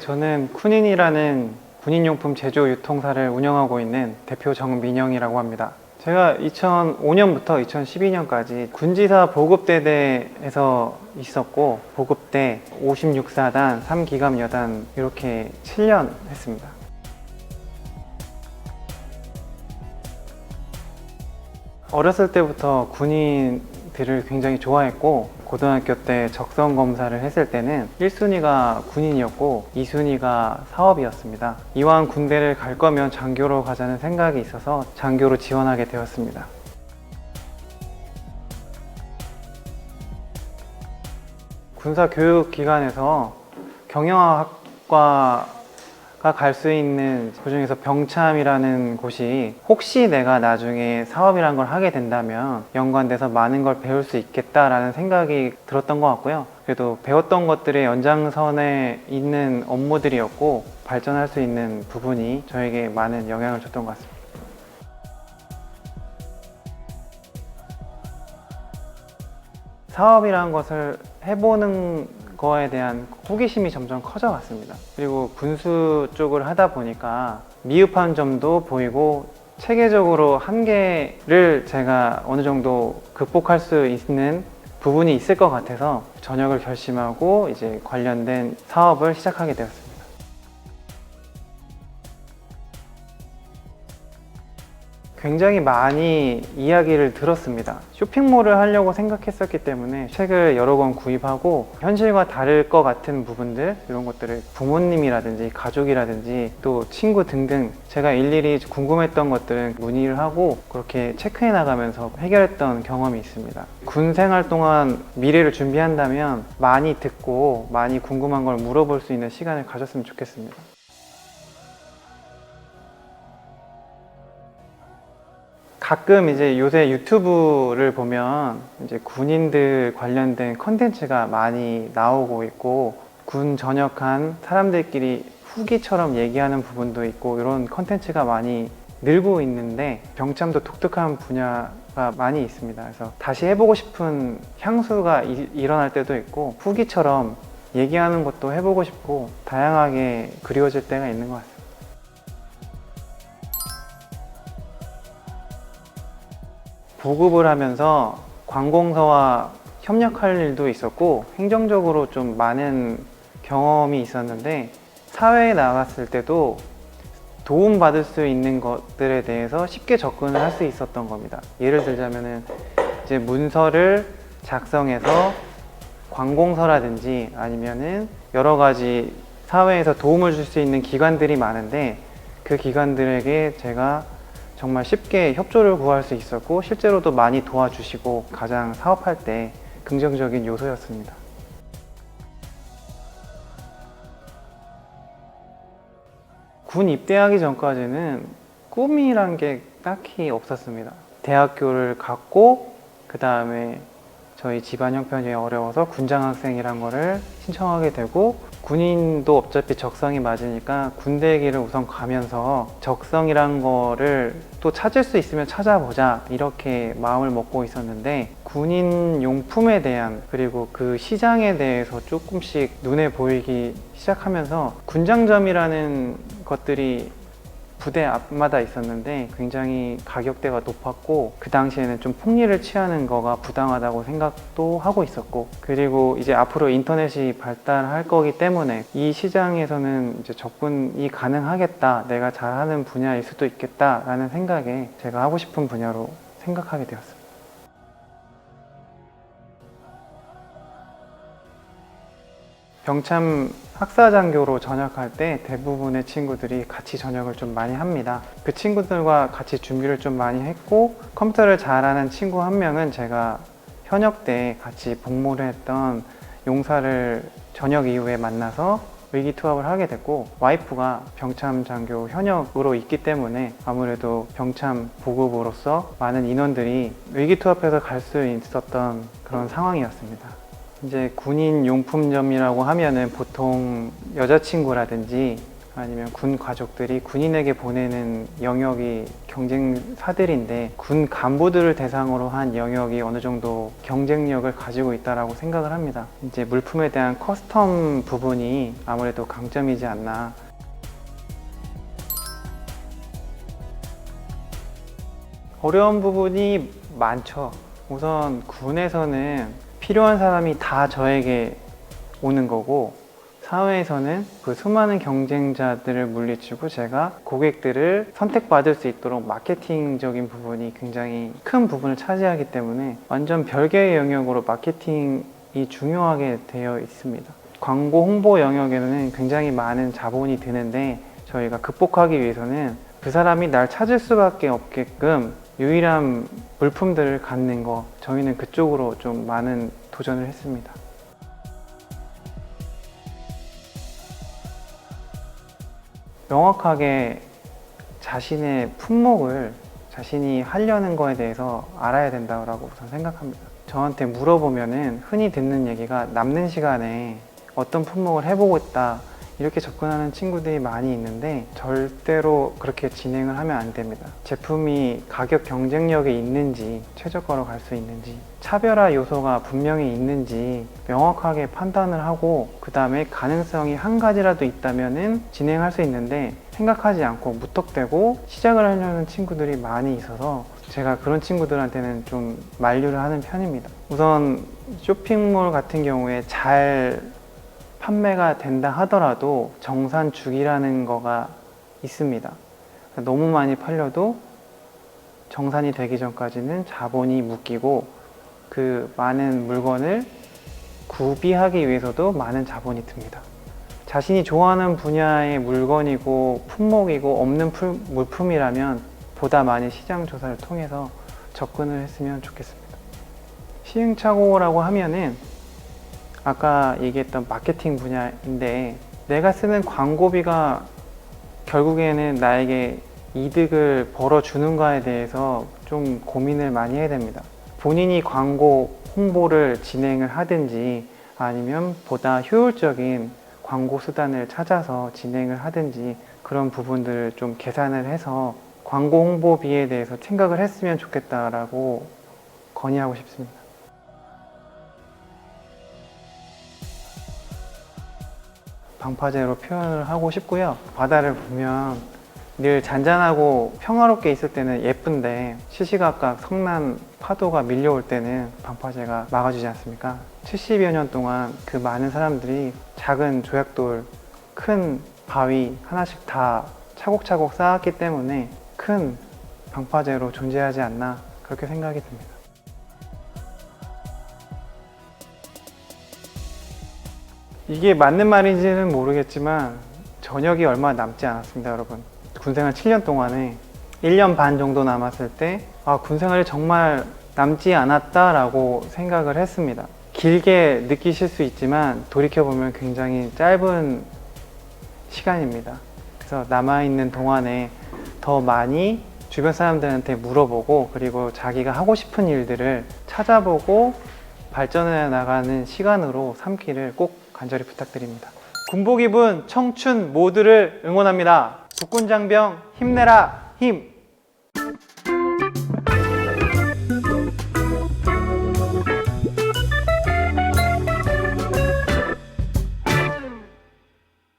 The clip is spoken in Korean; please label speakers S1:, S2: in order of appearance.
S1: 저는 쿠닌이라는 군인용품 제조 유통사를 운영하고 있는 대표 정민영이라고 합니다. 제가 2005년부터 2012년까지 군지사 보급대대에서 있었고 보급대 56사단 3기감 여단 이렇게 7년 했습니다. 어렸을 때부터 군인들을 굉장히 좋아했고 고등학교 때 적성 검사를 했을 때는 1순위가 군인이었고 2순위가 사업이었습니다. 이왕 군대를 갈 거면 장교로 가자는 생각이 있어서 장교로 지원하게 되었습니다. 군사 교육 기관에서 경영학과 가 갈 수 있는 그중에서 병참이라는 곳이 혹시 내가 나중에 사업이란 걸 하게 된다면 연관돼서 많은 걸 배울 수 있겠다라는 생각이 들었던 것 같고요. 그래도 배웠던 것들의 연장선에 있는 업무들이었고 발전할 수 있는 부분이 저에게 많은 영향을 줬던 것 같습니다. 사업이라는 것을 해보는 거에 대한 호기심이 점점 커져갔습니다. 그리고 군수 쪽을 하다 보니까 미흡한 점도 보이고 체계적으로 한계를 제가 어느 정도 극복할 수 있는 부분이 있을 것 같아서 전역을 결심하고 이제 관련된 사업을 시작하게 되었습니다. 굉장히 많이 이야기를 들었습니다. 쇼핑몰을 하려고 생각했었기 때문에 책을 여러 권 구입하고 현실과 다를 것 같은 부분들 이런 것들을 부모님이라든지 가족이라든지 또 친구 등등 제가 일일이 궁금했던 것들은 문의를 하고 그렇게 체크해 나가면서 해결했던 경험이 있습니다. 군 생활 동안 미래를 준비한다면 많이 듣고 많이 궁금한 걸 물어볼 수 있는 시간을 가졌으면 좋겠습니다. 가끔 이제 요새 유튜브를 보면 이제 군인들 관련된 컨텐츠가 많이 나오고 있고 군 전역한 사람들끼리 후기처럼 얘기하는 부분도 있고 이런 컨텐츠가 많이 늘고 있는데 병참도 독특한 분야가 많이 있습니다. 그래서 다시 해보고 싶은 향수가 이- 일어날 때도 있고 후기처럼 얘기하는 것도 해보고 싶고 다양하게 그리워질 때가 있는 것 같습니다. 보급을 하면서 관공서와 협력할 일도 있었고 행정적으로 좀 많은 경험이 있었는데 사회에 나갔을 때도 도움받을 수 있는 것들에 대해서 쉽게 접근을 할 수 있었던 겁니다. 예를 들자면은 이제 문서를 작성해서 관공서라든지 아니면은 여러 가지 사회에서 도움을 줄 수 있는 기관들이 많은데 그 기관들에게 제가 정말 쉽게 협조를 구할 수 있었고 실제로도 많이 도와주시고 가장 사업할 때 긍정적인 요소였습니다. 군 입대하기 전까지는 꿈이란 게 딱히 없었습니다. 대학교를 갔고 그 다음에 저희 집안 형편이 어려워서 군장 학생이란 거를 신청하게 되고 군인도 어차피 적성이 맞으니까 군대 길을 우선 가면서 적성이란 거를 또 찾을 수 있으면 찾아보자 이렇게 마음을 먹고 있었는데 군인 용품에 대한 그리고 그 시장에 대해서 조금씩 눈에 보이기 시작하면서 군장점이라는 것들이 부대 앞마다 있었는데 굉장히 가격대가 높았고 그 당시에는 좀 폭리를 취하는 거가 부당하다고 생각도 하고 있었고 그리고 이제 앞으로 인터넷이 발달할 거기 때문에 이 시장에서는 이제 접근이 가능하겠다 내가 잘하는 분야일 수도 있겠다라는 생각에 제가 하고 싶은 분야로 생각하게 되었습니다. 병참 학사장교로 전역할 때 대부분의 친구들이 같이 전역을 좀 많이 합니다. 그 친구들과 같이 준비를 좀 많이 했고 컴퓨터를 잘하는 친구 한 명은 제가 현역 때 같이 복무를 했던 용사를 전역 이후에 만나서 의기투합을 하게 됐고 와이프가 병참 장교 현역으로 있기 때문에 아무래도 병참 보급으로서 많은 인원들이 의기투합해서 갈 수 있었던 그런 상황이었습니다. 이제 군인 용품점이라고 하면은 보통 여자친구라든지 아니면 군 가족들이 군인에게 보내는 영역이 경쟁사들인데 군 간부들을 대상으로 한 영역이 어느 정도 경쟁력을 가지고 있다라고 생각을 합니다. 이제 물품에 대한 커스텀 부분이 아무래도 강점이지 않나. 어려운 부분이 많죠. 우선 군에서는 필요한 사람이 다 저에게 오는 거고 사회에서는 그 수많은 경쟁자들을 물리치고 제가 고객들을 선택받을 수 있도록 마케팅적인 부분이 굉장히 큰 부분을 차지하기 때문에 완전 별개의 영역으로 마케팅이 중요하게 되어 있습니다. 광고 홍보 영역에는 굉장히 많은 자본이 드는데 저희가 극복하기 위해서는 그 사람이 날 찾을 수밖에 없게끔 유일한 물품들을 갖는 거 저희는 그쪽으로 좀 많은 도전을 했습니다. 명확하게 자신의 품목을 자신이 하려는 거에 대해서 알아야 된다고 우선 생각합니다. 저한테 물어보면은 흔히 듣는 얘기가 남는 시간에 어떤 품목을 해보고 있다 이렇게 접근하는 친구들이 많이 있는데 절대로 그렇게 진행을 하면 안 됩니다. 제품이 가격 경쟁력이 있는지 최저가로 갈 수 있는지 차별화 요소가 분명히 있는지 명확하게 판단을 하고 그 다음에 가능성이 한 가지라도 있다면은 진행할 수 있는데 생각하지 않고 무턱대고 시작을 하려는 친구들이 많이 있어서 제가 그런 친구들한테는 좀 만류를 하는 편입니다. 우선 쇼핑몰 같은 경우에 잘 판매가 된다 하더라도 정산 주기라는 거가 있습니다. 너무 많이 팔려도 정산이 되기 전까지는 자본이 묶이고 그 많은 물건을 구비하기 위해서도 많은 자본이 듭니다. 자신이 좋아하는 분야의 물건이고 품목이고 없는 풀- 물품이라면 보다 많이 시장 조사를 통해서 접근을 했으면 좋겠습니다. 시행착오라고 하면은 아까 얘기했던 마케팅 분야인데 내가 쓰는 광고비가 결국에는 나에게 이득을 벌어주는가에 대해서 좀 고민을 많이 해야 됩니다. 본인이 광고 홍보를 진행을 하든지 아니면 보다 효율적인 광고 수단을 찾아서 진행을 하든지 그런 부분들을 좀 계산을 해서 광고 홍보비에 대해서 생각을 했으면 좋겠다라고 건의하고 싶습니다. 방파제로 표현을 하고 싶고요. 바다를 보면 늘 잔잔하고 평화롭게 있을 때는 예쁜데 시시각각 성난 파도가 밀려올 때는 방파제가 막아주지 않습니까? 70여 년 동안 그 많은 사람들이 작은 조약돌, 큰 바위 하나씩 다 차곡차곡 쌓았기 때문에 큰 방파제로 존재하지 않나 그렇게 생각이 듭니다. 이게 맞는 말인지는 모르겠지만 저녁이 얼마 남지 않았습니다, 여러분. 군생활 7년 동안에 1년 반 정도 남았을 때 아, 군생활이 정말 남지 않았다라고 생각을 했습니다. 길게 느끼실 수 있지만 돌이켜보면 굉장히 짧은 시간입니다. 그래서 남아있는 동안에 더 많이 주변 사람들한테 물어보고 그리고 자기가 하고 싶은 일들을 찾아보고 발전해 나가는 시간으로 삼기를 꼭 간절히 부탁드립니다. 군복 입은 청춘 모두를 응원합니다. 국군 장병 힘내라 힘!